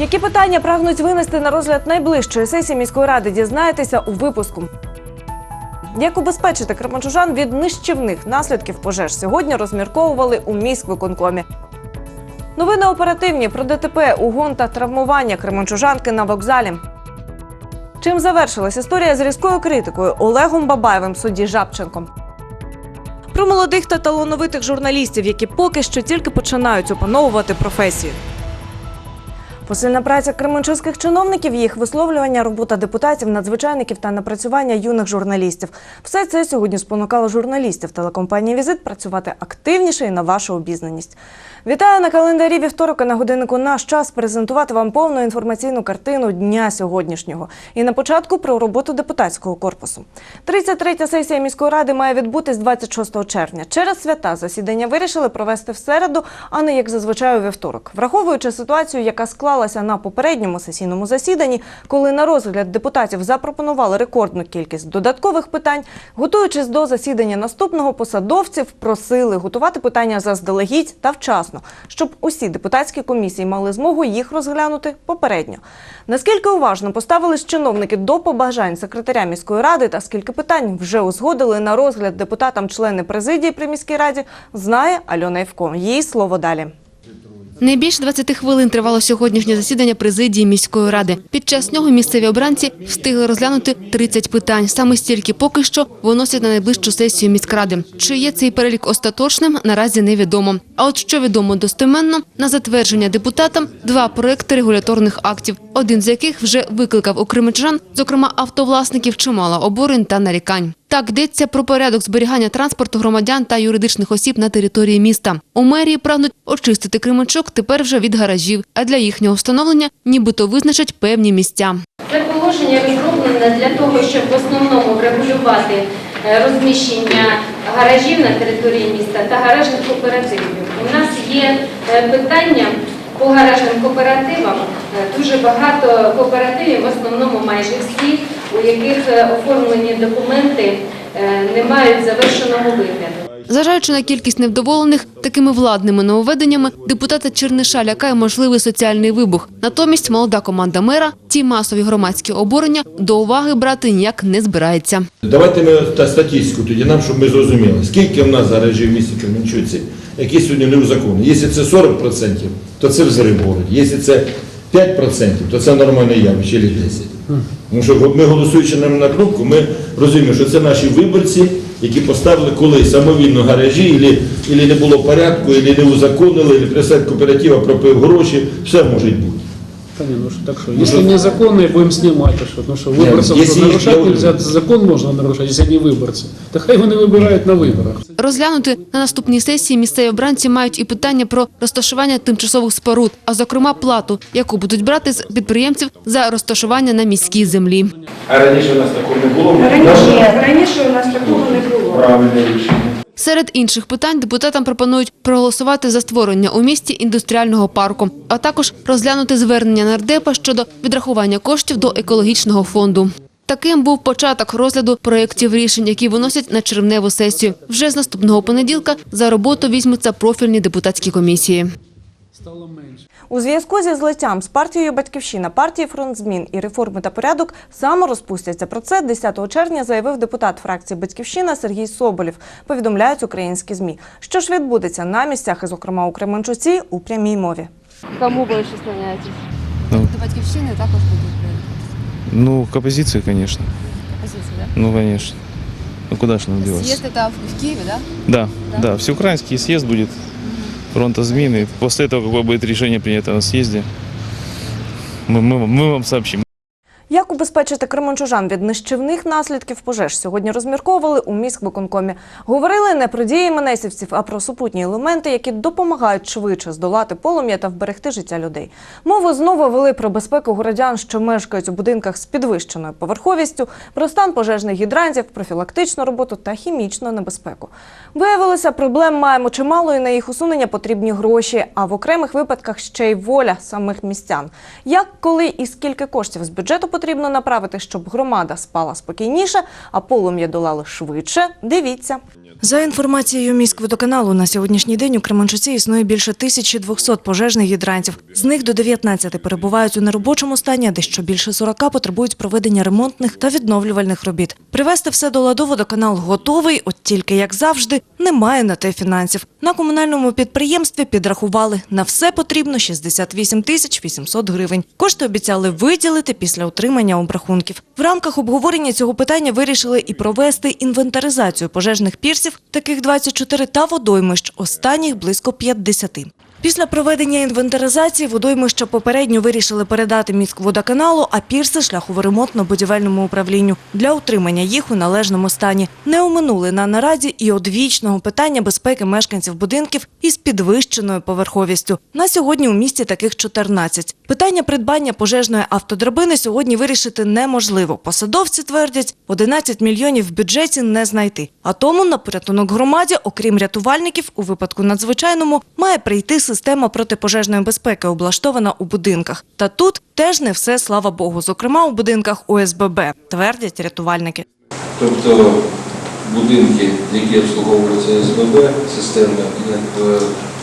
Які питання прагнуть винести на розгляд найближчої сесії міської ради, дізнаєтеся у випуску. Як убезпечити кременчужан від нищівних наслідків пожеж сьогодні розмірковували у міськвиконкомі. Новини оперативні про ДТП, угон та травмування кременчужанки на вокзалі. Чим завершилась історія з різкою критикою Олегом Бабаєвим судді Жабченком? Про молодих та талановитих журналістів, які поки що тільки починають опановувати професію. Посильна праця кременчуцьких чиновників, їх висловлювання, робота депутатів, надзвичайників та напрацювання юних журналістів. Все це сьогодні спонукало журналістів телекомпанії Візит працювати активніше і на вашу обізнаність. Вітаю на календарі вівторок і на годиннику наш час презентувати вам повну інформаційну картину дня сьогоднішнього. І на початку про роботу депутатського корпусу. 33-я сесія міської ради має відбутись 26 червня. Через свята засідання вирішили провести в середу, а не як зазвичай у вівторок. Враховуючи ситуацію, яка склалася на попередньому сесійному засіданні, коли на розгляд депутатів запропонували рекордну кількість додаткових питань, готуючись до засідання наступного, посадовців просили готувати питання заздалегідь та вчасно, щоб усі депутатські комісії мали змогу їх розглянути попередньо. Наскільки уважно поставились чиновники до побажань секретаря міської ради та скільки питань вже узгодили на розгляд депутатам члени президії при міській раді, знає Альона Євко. Їй слово далі. Не більш 20 хвилин тривало сьогоднішнє засідання президії міської ради. Під час нього місцеві обранці встигли розглянути 30 питань. Саме стільки поки що виносять на найближчу сесію міськради. Чи є цей перелік остаточним, наразі невідомо. А от що відомо достеменно, на затвердження депутатам два проекти регуляторних актів, один з яких вже викликав у кримичан, зокрема автовласників, чимало обурень та нарікань. Так йдеться про порядок зберігання транспорту громадян та юридичних осіб на території міста. У мерії прагнуть очистити Кременчук тепер вже від гаражів, а для їхнього встановлення нібито визначать певні місця. Це положення розроблене для того, щоб в основному врегулювати е, розміщення гаражів на території міста та гаражних кооперативів. У нас є е, питання по гаражним кооперативам. Е, Дуже багато кооперативів, в основному майже всі, у яких е, оформлені документи е, не мають завершеного вигляду. Зважаючи на кількість невдоволених такими владними нововведеннями, депутата Черниша лякає можливий соціальний вибух. Натомість молода команда мера ті масові громадські обурення до уваги брати ніяк не збирається. Давайте ми та статистику тоді нам, щоб ми зрозуміли, скільки в нас гаражів в місті Кременчуці, які сьогодні не узаконені. Якщо це 40%, то це взрив город. Якщо це 5%, то це нормальне явище, чи 10%. Тому що ми голосуючи нам на кнопку, ми розуміємо, що це наші виборці, які поставили колись самовільно гаражі, ілі, ілі не було порядку, ілі не узаконили, ілі присед кооператива пропив гроші, все може бути. Да не, ну что, так что, если незаконные, будем снимать, а что, ну что, выборцев если что, их нарушать делают- нельзя, закон можно нарушать, если они выборцы. Так хай вони вибирають на виборах. Розглянути на наступній сесії місцеві обранці мають і питання про розташування тимчасових споруд, а зокрема плату, яку будуть брати з підприємців за розташування на міській землі. А раніше у нас такого не було. Раніше, раніше у нас такого не було. Правильне рішення. Серед інших питань депутатам пропонують проголосувати за створення у місті індустріального парку, а також розглянути звернення нардепа щодо відрахування коштів до екологічного фонду. Таким був початок розгляду проєктів рішень, які виносять на червневу сесію. Вже з наступного понеділка за роботу візьмуться профільні депутатські комісії. Стало менше. У зв'язку зі злиттям з партією Батьківщина, партії фронт змін і реформи та порядок саморозпустяться. Про це 10 червня заявив депутат фракції Батьківщина Сергій Соболєв. Повідомляють українські змі. Що ж відбудеться на місцях, і зокрема у Кременчуці, у прямій мові. Кому больше склоняетесь? Ну, До батьківщини також будуть ну, к оппозиции, конечно. позиції, да? Ну, конечно. Ну, куда ж нам деваться? это в Києві, да? Да, да, всеукраинский съезд будет фронта змин. И после этого, какое будет решение принято на съезде, мы, мы, мы вам сообщим. Як убезпечити кременчужан від нищівних наслідків пожеж сьогодні розмірковували у міськвиконкомі. Говорили не про дії менесівців, а про супутні елементи, які допомагають швидше здолати полум'я та вберегти життя людей. Мову знову вели про безпеку городян, що мешкають у будинках з підвищеною поверховістю, про стан пожежних гідрантів, профілактичну роботу та хімічну небезпеку. Виявилося, проблем маємо чимало, і на їх усунення потрібні гроші. А в окремих випадках ще й воля самих містян. Як, коли і скільки коштів з бюджету потрібно направити, щоб громада спала спокійніше, а полум'я долали швидше. Дивіться. За інформацією міськводоканалу, на сьогоднішній день у Кременчуці існує більше 1200 пожежних гідрантів. З них до 19 перебувають у неробочому стані, а дещо більше 40 потребують проведення ремонтних та відновлювальних робіт. Привести все до ладу водоканал готовий, от тільки, як завжди, немає на те фінансів. На комунальному підприємстві підрахували на все потрібно 68 тисяч 800 гривень. Кошти обіцяли виділити після отримання обрахунків. В рамках обговорення цього питання вирішили і провести інвентаризацію пожежних пірсів, таких 24, та водоймищ, останніх близько 50. Після проведення інвентаризації водоймища попередньо вирішили передати міськводоканалу, а пірси шляхово-ремонтно-будівельному управлінню для утримання їх у належному стані. Не оминули на нараді і одвічного питання безпеки мешканців будинків із підвищеною поверховістю. На сьогодні у місті таких 14. Питання придбання пожежної автодрабини сьогодні вирішити неможливо. Посадовці твердять, 11 мільйонів в бюджеті не знайти. А тому на порятунок громаді, окрім рятувальників, у випадку надзвичайному має прийти система протипожежної безпеки, облаштована у будинках. Та тут теж не все, слава Богу. Зокрема, у будинках ОСББ, твердять рятувальники. Тобто будинки, які обслуговуються СББ, системи е,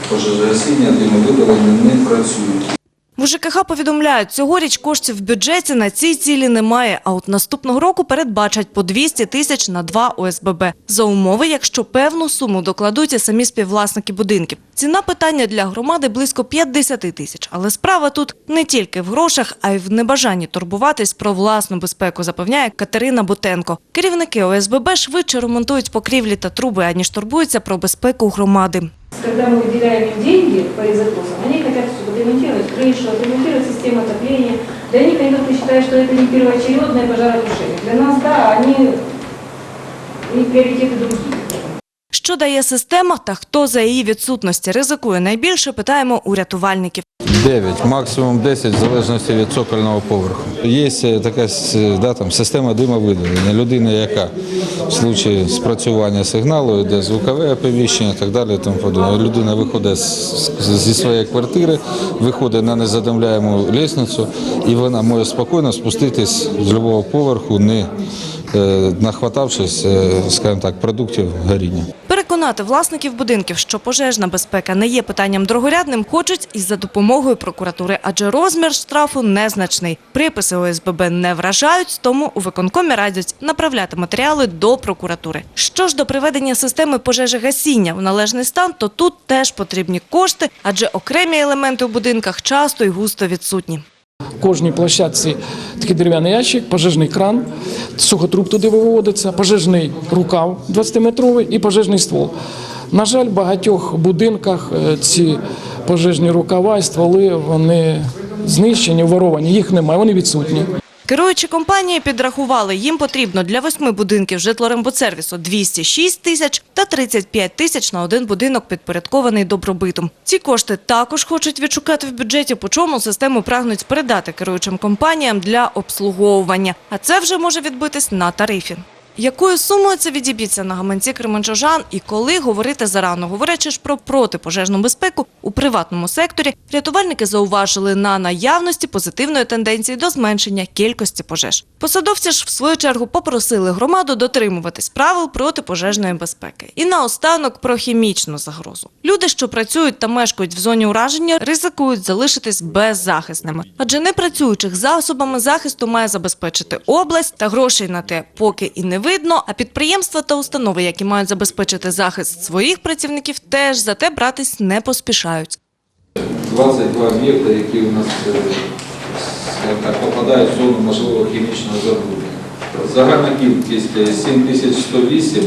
пожежогасіння, димовидалення не працюють. В ЖКХ повідомляють, цьогоріч коштів в бюджеті на ці цілі немає, а от наступного року передбачать по 200 тисяч на два ОСББ. За умови, якщо певну суму докладуть і самі співвласники будинків. Ціна питання для громади близько 50 тисяч. Але справа тут не тільки в грошах, а й в небажанні турбуватись про власну безпеку, запевняє Катерина Бутенко. Керівники ОСББ швидше ремонтують покрівлі та труби, аніж турбуються про безпеку громади. Когда мы выделяем им деньги по их запросам, они хотят все отремонтировать крышу, отремонтировать систему отопления. Для них они только считают, что это не первоочередное пожаротушение. Для нас, да, они, у них приоритеты другие. Що дає система та хто за її відсутності ризикує найбільше, питаємо у рятувальників. 9, максимум 10, в залежності від цокольного поверху. Є е, така да, там, система димовидалення. Людина, яка в случаї спрацювання сигналу йде звукове оповіщення так далі. Тому подобне. Людина виходить зі своєї квартири, виходить на незадимляєму лісницю, і вона може спокійно спуститись з будь-якого поверху, не е, нахватавшись, е, скажімо так, продуктів горіння. Переконати власників будинків, що пожежна безпека не є питанням другорядним, хочуть із за допомогою прокуратури, адже розмір штрафу незначний. Приписи ОСББ не вражають, тому у виконкомі радять направляти матеріали до прокуратури. Що ж до приведення системи пожежогасіння в належний стан, то тут теж потрібні кошти, адже окремі елементи у будинках часто й густо відсутні. Кожній площадці такий дерев'яний ящик, пожежний кран, сухотруб туди виводиться, пожежний рукав 20-метровий і пожежний ствол. На жаль, в багатьох будинках е, ці пожежні рукава і стволи вони знищені, воровані, їх немає, вони відсутні. Керуючі компанії підрахували, їм потрібно для восьми будинків житлорембудсервісу 206 тисяч та 35 тисяч на один будинок підпорядкований добробитом. Ці кошти також хочуть відшукати в бюджеті, по чому систему прагнуть передати керуючим компаніям для обслуговування. А це вже може відбитись на тарифі. Якою сумою це відіб'ється на гаманці кременчужан і коли говорити зарано? Говорячи ж про протипожежну безпеку у приватному секторі, рятувальники зауважили на наявності позитивної тенденції до зменшення кількості пожеж. Посадовці ж в свою чергу попросили громаду дотримуватись правил протипожежної безпеки. І наостанок про хімічну загрозу. Люди, що працюють та мешкають в зоні ураження, ризикують залишитись беззахисними, адже непрацюючих засобами захисту має забезпечити область та грошей на те поки і не видно. А підприємства та установи, які мають забезпечити захист своїх працівників, теж за те братись не поспішають. 22 об'єкти, які у нас е, так, попадають в зону можливого хімічного забруднення. Загальна кількість е, 7108,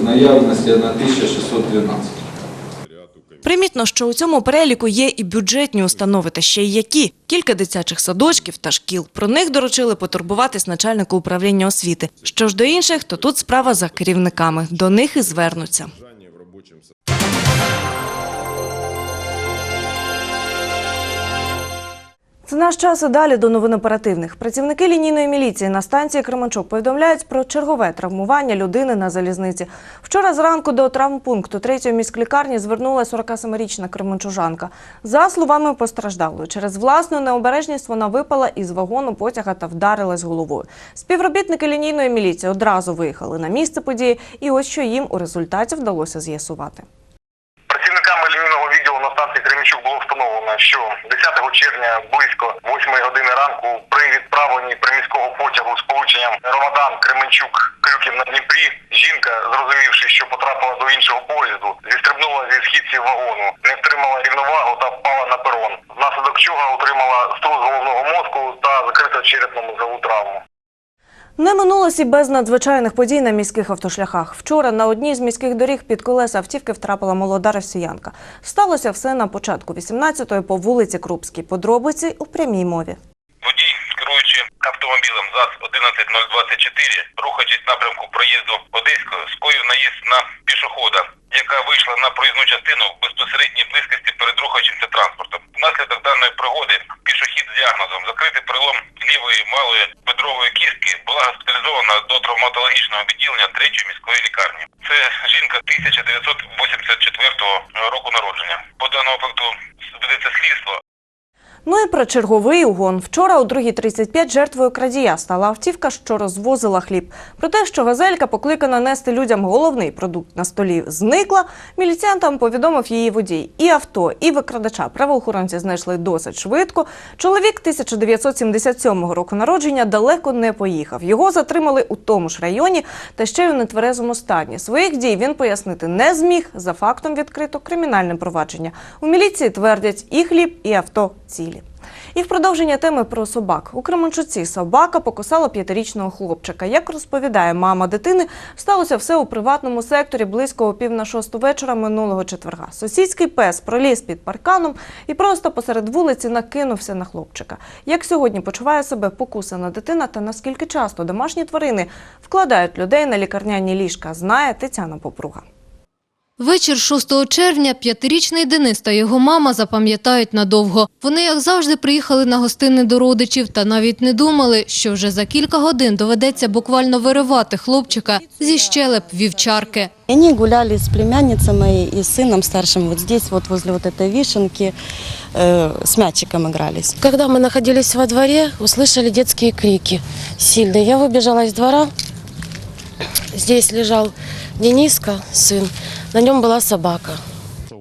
в наявності на 1612. Примітно, що у цьому переліку є і бюджетні установи, та ще й які кілька дитячих садочків та шкіл. Про них доручили потурбуватись начальнику управління освіти. Що ж до інших, то тут справа за керівниками. До них і звернуться. Це Наш час і далі до новин оперативних. Працівники лінійної міліції на станції Кременчук повідомляють про чергове травмування людини на залізниці. Вчора зранку до травмпункту третьої міськлікарні звернулася 47-річна кременчужанка. За словами постраждалої, через власну необережність вона випала із вагону потяга та вдарилась головою. Співробітники лінійної міліції одразу виїхали на місце події, і ось що їм у результаті вдалося з'ясувати. Працівниками лінійного відділу на станції Кремічук було встановлено, що 10 близько 8 години ранку при відправленні приміського потягу з полученням Ромадан Кременчук Крюків на Дніпрі жінка, зрозумівши, що потрапила до іншого поїзду, зістрибнула зі східців вагону, не втримала рівновагу та впала на перон. Внаслідок чого отримала струс головного мозку та закрита черепну мозгову травму. Не минулось і без надзвичайних подій на міських автошляхах. Вчора на одній з міських доріг під колеса автівки втрапила молода росіянка. Сталося все на початку 18-ї по вулиці Крупській. Подробиці у прямій мові. Водій, керуючи автомобілем ЗАЗ-11024, рухаючись в напрямку проїзду Одеською, скоїв наїзд на пішохода, яка вийшла на проїзну частину в безпосередній близькості перед рухаючимся транспортом. Внаслідок даної пригоди пішохід з діагнозом закритий перелом лівої малої бедрової кістки була госпіталізована до травматологічного відділення третьої міської лікарні. Це жінка 1984 року народження. По даному факту ведеться слідство, Ну і про черговий угон. Вчора о 2.35 жертвою крадія стала автівка, що розвозила хліб. Про те, що газелька покликана нести людям головний продукт на столі, зникла. Міліціянтам повідомив її водій. І авто, і викрадача правоохоронці знайшли досить швидко. Чоловік 1977 року народження далеко не поїхав. Його затримали у тому ж районі та ще й у нетверезому стані. Своїх дій він пояснити не зміг. За фактом відкрито кримінальне провадження. У міліції твердять і хліб, і авто цілі. І в продовження теми про собак. У Кременчуці собака покусала п'ятирічного хлопчика. Як розповідає мама дитини, сталося все у приватному секторі близько пів на шосту вечора минулого четверга. Сусідський пес проліз під парканом і просто посеред вулиці накинувся на хлопчика. Як сьогодні почуває себе покусана дитина та наскільки часто домашні тварини вкладають людей на лікарняні ліжка, знає Тетяна Попруга. Вечір 6 червня п'ятирічний Денис та його мама запам'ятають надовго. Вони, як завжди, приїхали на гостини до родичів та навіть не думали, що вже за кілька годин доведеться буквально виривати хлопчика зі щелеп вівчарки. Они гуляли с племянницей моей и с сыном старшим вот здесь, вот возле вот этой вишенки, э, с мячиком игрались. Когда мы находились во дворе, услышали детские крики сильные. Я выбежала из двора. Здесь лежал Дениска, сын. На нем была собака.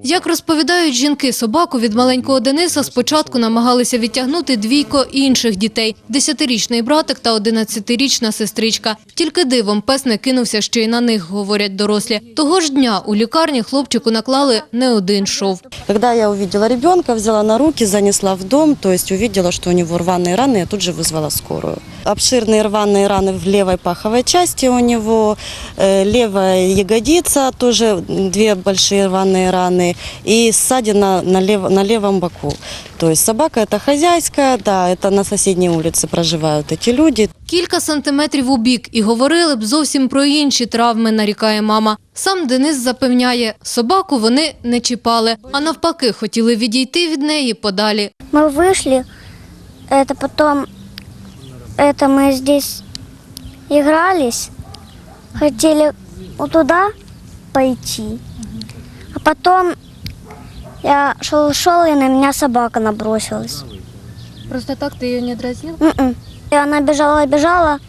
Як розповідають жінки, собаку від маленького Дениса спочатку намагалися відтягнути двійко інших дітей – десятирічний братик та одинадцятирічна сестричка. Тільки дивом пес не кинувся ще й на них, говорять дорослі. Того ж дня у лікарні хлопчику наклали не один шов. Когда я увидела ребенка, взяла на руки, занесла в дом, то есть увидела, что у него рваные раны, я тут же вызвала скорую. Обширные рваные раны в левой паховой части у него, э, левая ягодица, тоже две большие рваные раны, и ссадина на, лев- на левом боку. То есть собака это хозяйская, да, это на соседней улице проживают эти люди. Кілька сантиметрів у бік і говорили б зовсім про інші травми, нарікає мама. Сам Денис запевняє, собаку вони не чіпали, а навпаки хотіли відійти від неї подалі. Мы вышли, это потом, это мы здесь игрались, хотели вот туда пойти, а потом я шел-шел, и на меня собака набросилась. Просто так ты ее не дразнил М-м. И она бежала-бежала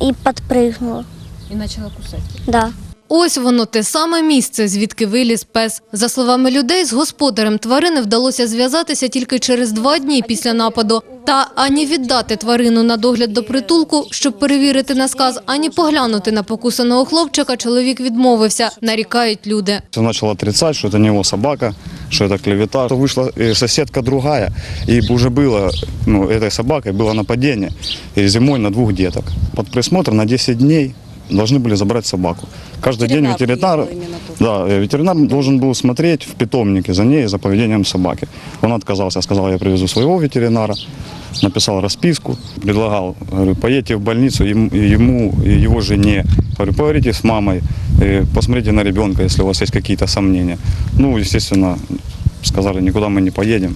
и подпрыгнула, и начала кусать? да. Ось воно те саме місце, звідки виліз пес. За словами людей, з господарем тварини вдалося зв'язатися тільки через два дні після нападу. Та ані віддати тварину на догляд до притулку, щоб перевірити на сказ, ані поглянути на покусаного хлопчика чоловік відмовився, нарікають люди. Он начал отрицать, что это не его собака, что это клевета. Вышла э, соседка другая, и уже было, ну, этой собакой было нападение и зимой на двух деток. Под присмотр на 10 дней должны были забрать собаку. Каждый день ветеринар, приехал именно туда. да, э, ветеринар должен был смотреть в питомнике за ней, за поведением собаки. Он отказался, сказал, я привезу своего ветеринара, написал расписку, предлагал, говорю, поедьте в больницу ему, ему и его жене, говорю, поговорите с мамой, э, посмотрите на ребенка, если у вас есть какие-то сомнения. Ну, естественно, сказали, никуда мы не поедем.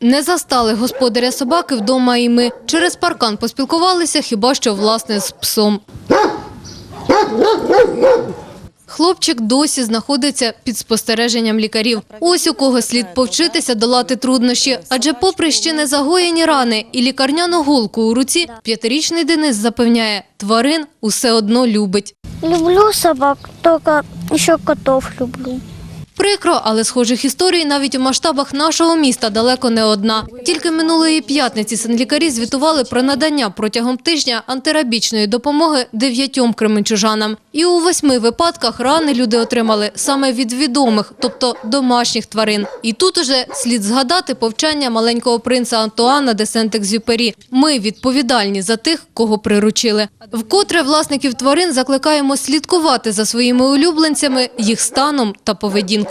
Не застали господаря собаки вдома і ми. Через паркан поспілкувалися хіба що власне з псом. Хлопчик досі знаходиться під спостереженням лікарів. Ось у кого слід повчитися долати труднощі. Адже попри ще не загоєні рани і лікарняну голку у руці, п'ятирічний Денис запевняє, тварин усе одно любить. Люблю собак, тільки ще котов люблю. Прикро, але схожих історій навіть у масштабах нашого міста далеко не одна. Тільки минулої п'ятниці санлікарі звітували про надання протягом тижня антирабічної допомоги дев'ятьом кременчужанам. І у восьми випадках рани люди отримали саме від відомих, тобто домашніх тварин. І тут уже слід згадати повчання маленького принца Антуана де Сент-Екзюпері. Ми відповідальні за тих, кого приручили. Вкотре власників тварин закликаємо слідкувати за своїми улюбленцями, їх станом та поведінкою.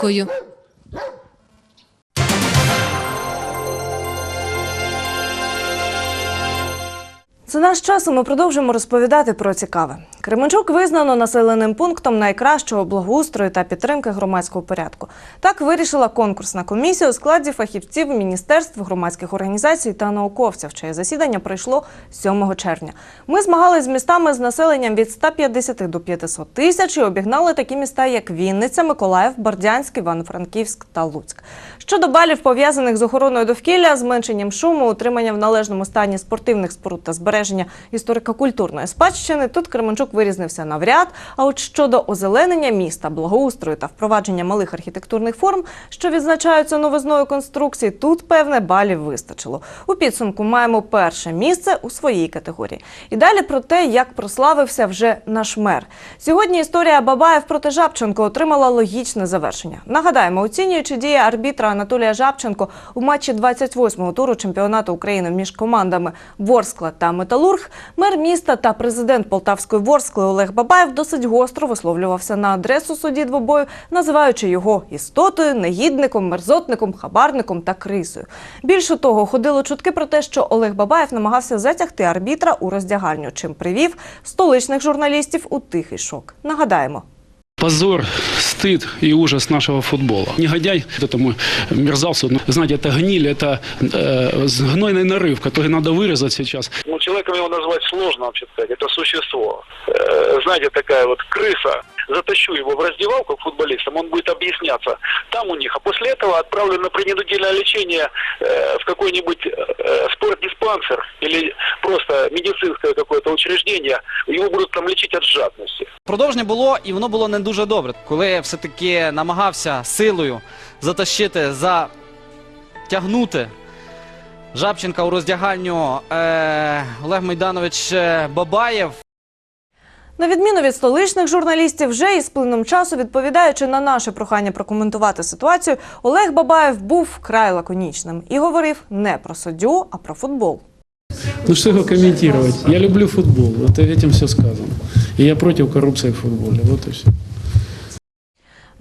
Це наш час, ми продовжимо розповідати про цікаве. Кременчук визнано населеним пунктом найкращого благоустрою та підтримки громадського порядку. Так вирішила конкурсна комісія у складі фахівців міністерств, громадських організацій та науковців, чиє засідання пройшло 7 червня. Ми змагались з містами з населенням від 150 до 500 тисяч і обігнали такі міста, як Вінниця, Миколаїв, Бердянськ, Івано-Франківськ та Луцьк. Щодо балів пов'язаних з охороною довкілля, зменшенням шуму, утримання в належному стані спортивних споруд та збереження історико-культурної спадщини, тут Кременчук вирізнився навряд. А от щодо озеленення міста, благоустрою та впровадження малих архітектурних форм, що відзначаються новизною конструкції, тут певне балів вистачило. У підсумку маємо перше місце у своїй категорії. І далі про те, як прославився вже наш мер. Сьогодні історія Бабаєв проти Жабченко отримала логічне завершення. Нагадаємо, оцінюючи дії арбітра Анатолія Жабченко у матчі 28-го туру чемпіонату України між командами Ворскла та Металург, мер міста та президент Полтавської Ворскли Олег Бабаєв досить гостро висловлювався на адресу судді двобою, називаючи його істотою, негідником, мерзотником, хабарником та крисою. Більше того, ходили чутки про те, що Олег Бабаєв намагався затягти арбітра у роздягальню, чим привів столичних журналістів у тихий шок. Нагадаємо. Позор, стыд и ужас нашего футбола. Негодяй этому мерзавцу, ну, знаете, это гниль, это э, гнойный нарыв, который надо вырезать сейчас. Ну, человеком его назвать сложно, вообще сказать. Это существо. Э, знаете, такая вот крыса. Затащу его в раздевалку к футболистам, он будет объясняться там у них. А после этого отправлю на принудительное лечение э, в какой-нибудь э, спортдиспансер или просто медицинское какое-то учреждение. Его будут там лечить от жадности. Продовження було, і воно було не дуже добре. Коли все-таки намагався силою затащити, затягнути Жабченка у роздягальню е, Олег Майданович е, Бабаєв, На відміну від столичних журналістів, вже із плином часу, відповідаючи на наше прохання прокоментувати ситуацію, Олег Бабаєв був вкрай лаконічним і говорив не про суддю, а про футбол. Ну что его комментировать? Я люблю футбол, вот этим все сказано. И я против коррупции в футболе, вот и все.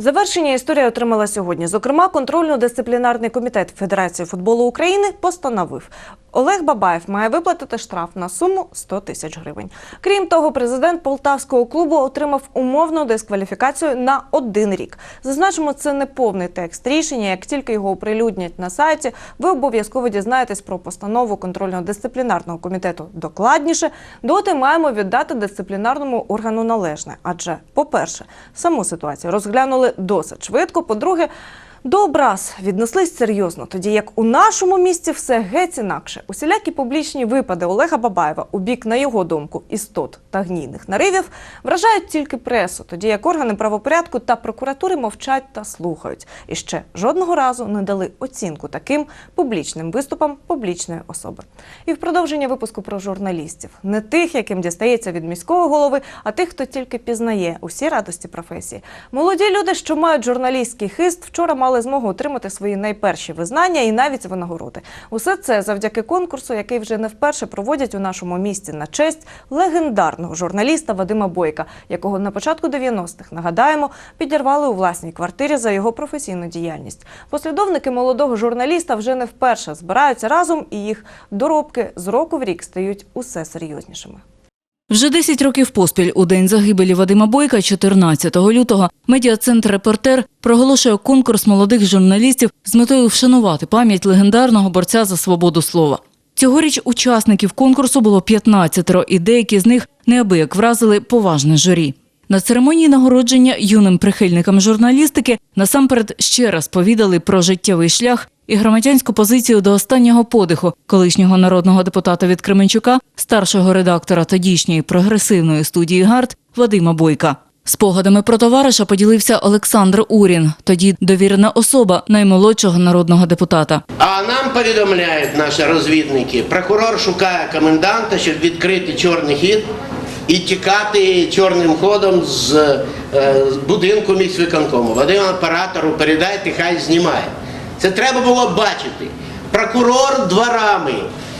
Завершення історія отримала сьогодні. Зокрема, контрольно-дисциплінарний комітет Федерації футболу України постановив. Олег Бабаєв має виплатити штраф на суму 100 тисяч гривень. Крім того, президент полтавського клубу отримав умовну дискваліфікацію на один рік. Зазначимо, це не повний текст рішення. Як тільки його оприлюднять на сайті, ви обов'язково дізнаєтесь про постанову контрольно-дисциплінарного комітету докладніше. Доти маємо віддати дисциплінарному органу належне. Адже, по-перше, саму ситуацію розглянули досить швидко. По-друге, до образ віднеслись серйозно, тоді як у нашому місті все геть інакше. Усілякі публічні випади Олега Бабаєва у бік, на його думку, істот та гнійних наривів вражають тільки пресу, тоді як органи правопорядку та прокуратури мовчать та слухають. І ще жодного разу не дали оцінку таким публічним виступам публічної особи. І в продовження випуску про журналістів не тих, яким дістається від міського голови, а тих, хто тільки пізнає усі радості професії. Молоді люди, що мають журналістський хист, вчора мали змогу отримати свої найперші визнання і навіть винагороди. Усе це завдяки конкурсу, який вже не вперше проводять у нашому місті на честь легендарного журналіста Вадима Бойка, якого на початку 90-х, нагадаємо, підірвали у власній квартирі за його професійну діяльність. Послідовники молодого журналіста вже не вперше збираються разом, і їх доробки з року в рік стають усе серйознішими. Вже 10 років поспіль у день загибелі Вадима Бойка, 14 лютого, медіа-центр Репортер проголошує конкурс молодих журналістів з метою вшанувати пам'ять легендарного борця за свободу слова. Цьогоріч учасників конкурсу було 15, і деякі з них неабияк вразили поважне журі. На церемонії нагородження юним прихильникам журналістики насамперед ще раз повідали про життєвий шлях і громадянську позицію до останнього подиху колишнього народного депутата від Кременчука, старшого редактора тодішньої прогресивної студії ГАРД Вадима Бойка. Спогадами про товариша поділився Олександр Урін, тоді довірена особа наймолодшого народного депутата. А нам повідомляють наші розвідники, прокурор шукає коменданта, щоб відкрити чорний хід і тікати чорним ходом з, е, з будинку міськвиконкому. Вадим оператору передайте, хай знімає. Це треба було бачити. Прокурор дворами,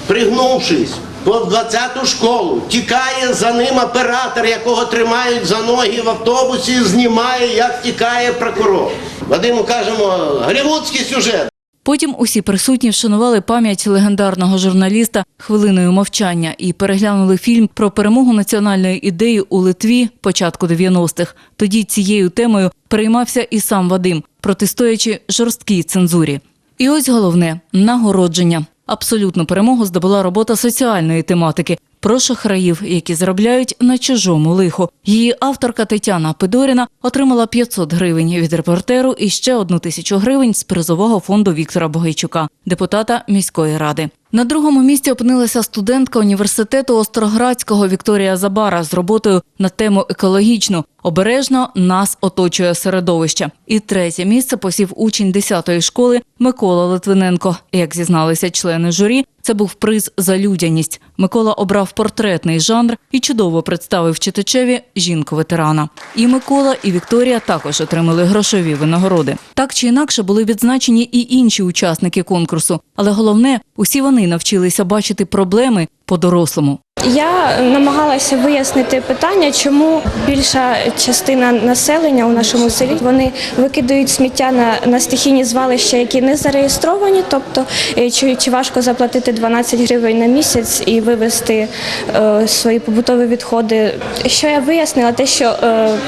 пригнувшись по 20-ту школу, тікає за ним оператор, якого тримають за ноги в автобусі, знімає, як тікає прокурор. Вадиму кажемо, голівудський сюжет. Потім усі присутні вшанували пам'ять легендарного журналіста хвилиною мовчання і переглянули фільм про перемогу національної ідеї у Литві початку 90-х. Тоді цією темою переймався і сам Вадим, протистоячи жорсткій цензурі. І ось головне нагородження. Абсолютну перемогу здобула робота соціальної тематики про шахраїв, які заробляють на чужому лиху. Її авторка Тетяна Пидоріна отримала 500 гривень від репортеру і ще одну тисячу гривень з призового фонду Віктора Богайчука, депутата міської ради. На другому місці опинилася студентка університету Остроградського Вікторія Забара з роботою на тему екологічну. Обережно нас оточує середовище. І третє місце посів учень 10-ї школи Микола Литвиненко. Як зізналися члени журі, це був приз за людяність. Микола обрав портретний жанр і чудово представив читачеві жінку-ветерана. І Микола, і Вікторія також отримали грошові винагороди. Так чи інакше були відзначені і інші учасники конкурсу, але головне, усі вони навчилися бачити проблеми по-дорослому. Я намагалася вияснити питання, чому більша частина населення у нашому селі вони викидають сміття на, на стихійні звалища, які не зареєстровані, тобто е, чи, чи важко заплатити 12 гривень на місяць і вивезти е, свої побутові відходи. Що я вияснила, те, що е,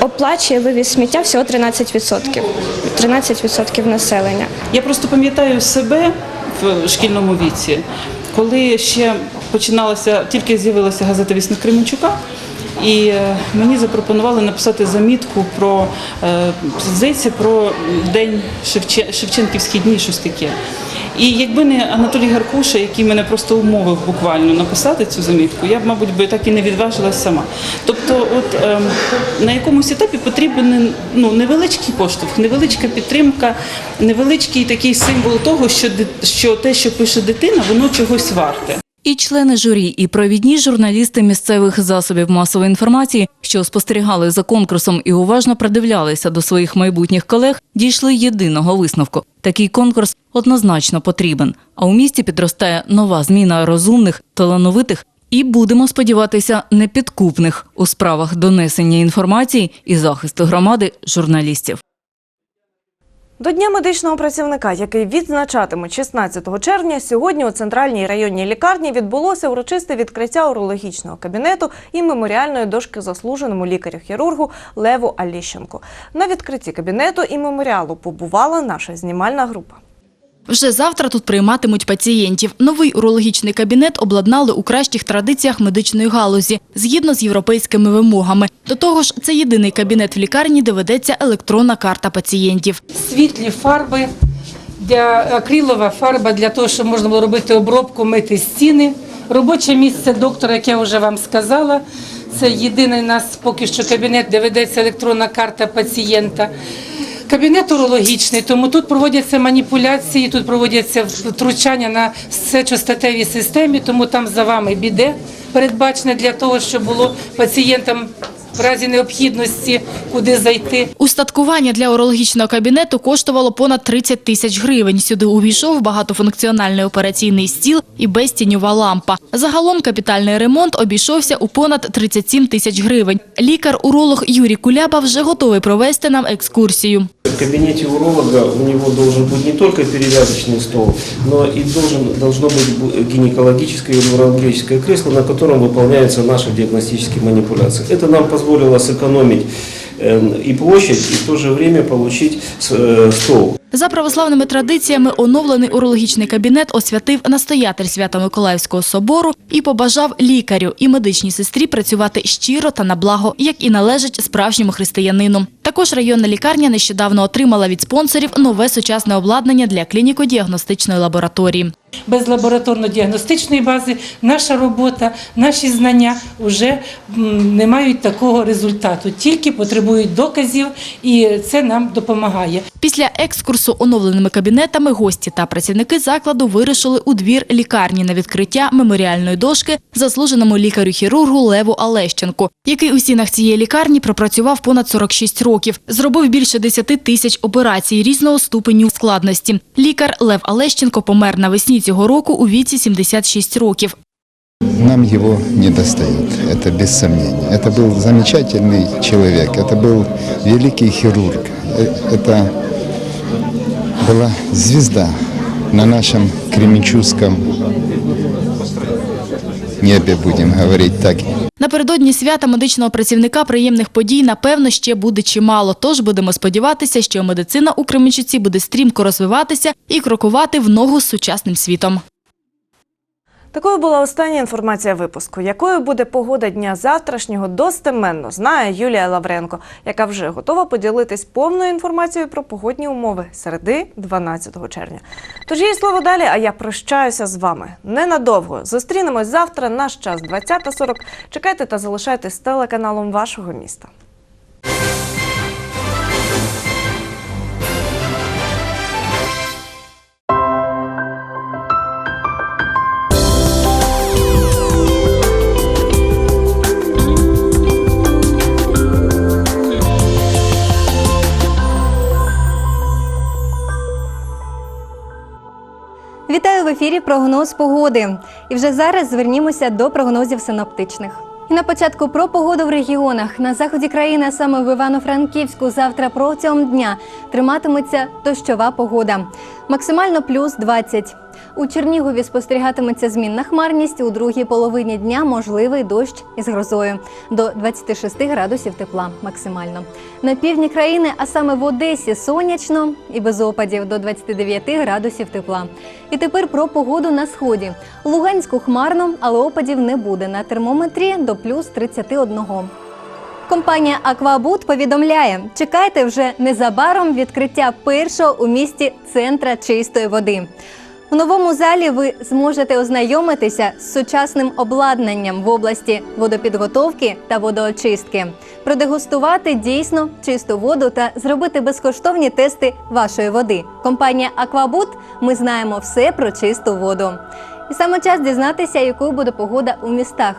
оплачує вивіз сміття всього 13%. 13% населення. Я просто пам'ятаю себе в шкільному віці, коли ще починалася, тільки з'явилася газета Вісник Кременчука. І е, мені запропонували написати замітку про е, здається, про день Шевче- Шевченківські дні, щось таке. І якби не Анатолій Гаркуша, який мене просто умовив буквально написати цю замітку, я б, мабуть, би так і не відважилась сама. Тобто, от ем, на якомусь етапі потрібен ну, невеличкий поштовх, невеличка підтримка, невеличкий такий символ того, що, що те, що пише дитина, воно чогось варте. І члени журі, і провідні журналісти місцевих засобів масової інформації, що спостерігали за конкурсом і уважно придивлялися до своїх майбутніх колег, дійшли єдиного висновку. Такий конкурс однозначно потрібен. А у місті підростає нова зміна розумних, талановитих і будемо сподіватися непідкупних у справах донесення інформації і захисту громади журналістів. До Дня медичного працівника, який відзначатимуть 16 червня, сьогодні у центральній районній лікарні відбулося урочисте відкриття урологічного кабінету і меморіальної дошки заслуженому лікарю-хірургу Леву Аліщенку. На відкритті кабінету і меморіалу побувала наша знімальна група. Вже завтра тут прийматимуть пацієнтів. Новий урологічний кабінет обладнали у кращих традиціях медичної галузі, згідно з європейськими вимогами. До того ж, це єдиний кабінет в лікарні, де ведеться електронна карта пацієнтів. світлі фарби, для акрилова фарба для того, щоб можна було робити обробку, мити стіни. Робоче місце доктора, як я вже вам сказала, це єдиний у нас поки що кабінет, де ведеться електронна карта пацієнта. Кабінет урологічний, тому тут проводяться маніпуляції, тут проводяться втручання на сечостатевій системі, тому там за вами біде передбачене для того, щоб було пацієнтам в разі необхідності куди зайти. Устаткування для урологічного кабінету коштувало понад 30 тисяч гривень. Сюди увійшов багатофункціональний операційний стіл і безтіньова лампа. Загалом капітальний ремонт обійшовся у понад 37 тисяч гривень. Лікар-уролог Юрій Куляба вже готовий провести нам екскурсію. В кабинете уролога у него должен быть не только перевязочный стол, но и должен, должно быть бу- гинекологическое и урологическое кресло, на котором выполняются наши диагностические манипуляции. Это нам позволило сэкономить э, и площадь, и в то же время получить э, стол. За православними традиціями оновлений урологічний кабінет освятив настоятель Свято-Миколаївського собору і побажав лікарю і медичній сестрі працювати щиро та на благо, як і належить справжньому християнину. Також районна лікарня нещодавно отримала від спонсорів нове сучасне обладнання для клініко-діагностичної лабораторії. Без лабораторно-діагностичної бази наша робота, наші знання вже не мають такого результату, тільки потребують доказів, і це нам допомагає. Після екскурсу оновленими кабінетами гості та працівники закладу вирішили у двір лікарні на відкриття меморіальної дошки заслуженому лікарю-хірургу Леву Алещенку, який у стінах цієї лікарні пропрацював понад 46 років. Зробив більше 10 тисяч операцій різного ступеню складності. Лікар Лев Алещенко помер навесні цього року у віці 76 років. Нам его не достает, это без сомнения. Это был замечательный человек, это был великий хирург, э, это была звезда на нашем кременчужском небе, будем говорить так. Напередодні свята медичного працівника приємних подій напевно ще буде чимало. Тож будемо сподіватися, що медицина у Кременчуці буде стрімко розвиватися і крокувати в ногу з сучасним світом. Такою була остання інформація випуску. Якою буде погода дня завтрашнього, достеменно знає Юлія Лавренко, яка вже готова поділитись повною інформацією про погодні умови середи 12 червня. Тож їй слово далі, а я прощаюся з вами ненадовго. Зустрінемось завтра. Наш час 20.40. Чекайте та залишайтесь з телеканалом вашого міста. Ефірі прогноз погоди. І вже зараз звернімося до прогнозів синоптичних. І на початку про погоду в регіонах на заході країни, саме в Івано-Франківську, завтра протягом дня триматиметься дощова погода. Максимально плюс 20. У Чернігові спостерігатиметься змінна хмарність. У другій половині дня можливий дощ із грозою до 26 градусів тепла максимально. На півдні країни, а саме в Одесі, сонячно і без опадів до 29 градусів тепла. І тепер про погоду на сході. Луганську хмарно, але опадів не буде. На термометрі до плюс 31. Компанія Аквабут повідомляє, чекайте вже незабаром відкриття першого у місті центра чистої води. У новому залі ви зможете ознайомитися з сучасним обладнанням в області водопідготовки та водоочистки, продегустувати дійсно чисту воду та зробити безкоштовні тести вашої води. Компанія Аквабут. Ми знаємо все про чисту воду. І саме час дізнатися, якою буде погода у містах.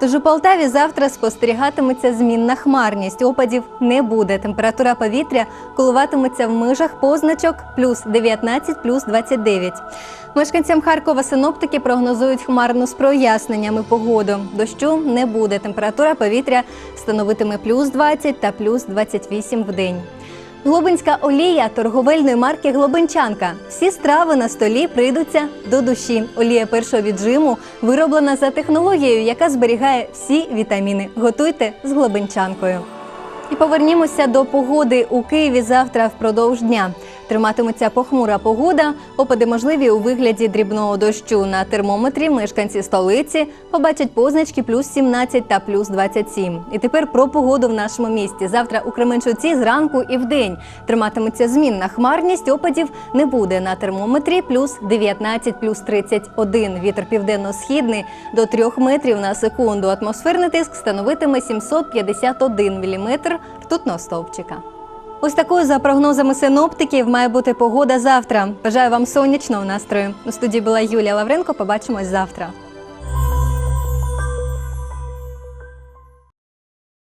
Тож у Полтаві завтра спостерігатиметься змінна хмарність. Опадів не буде. Температура повітря коливатиметься в межах позначок плюс 19, плюс 29. Мешканцям Харкова синоптики прогнозують хмарну з проясненнями погоду. Дощу не буде. Температура повітря становитиме плюс 20 та плюс 28 в день. Глобинська олія торговельної марки Глобинчанка. Всі страви на столі прийдуться до душі. Олія першого віджиму вироблена за технологією, яка зберігає всі вітаміни. Готуйте з глобинчанкою. І повернімося до погоди у Києві завтра впродовж дня. Триматиметься похмура погода, опади можливі у вигляді дрібного дощу. На термометрі мешканці столиці побачать позначки плюс 17 та плюс 27. І тепер про погоду в нашому місті. Завтра у Кременчуці зранку і вдень триматиметься змінна хмарність. Опадів не буде. На термометрі плюс 19, плюс 31. Вітер південно-східний до 3 метрів на секунду. Атмосферний тиск становитиме 751 міліметр ртутного стовпчика. Ось такою за прогнозами синоптиків має бути погода завтра. Бажаю вам сонячного настрою. У студії була Юлія Лавренко. Побачимось завтра.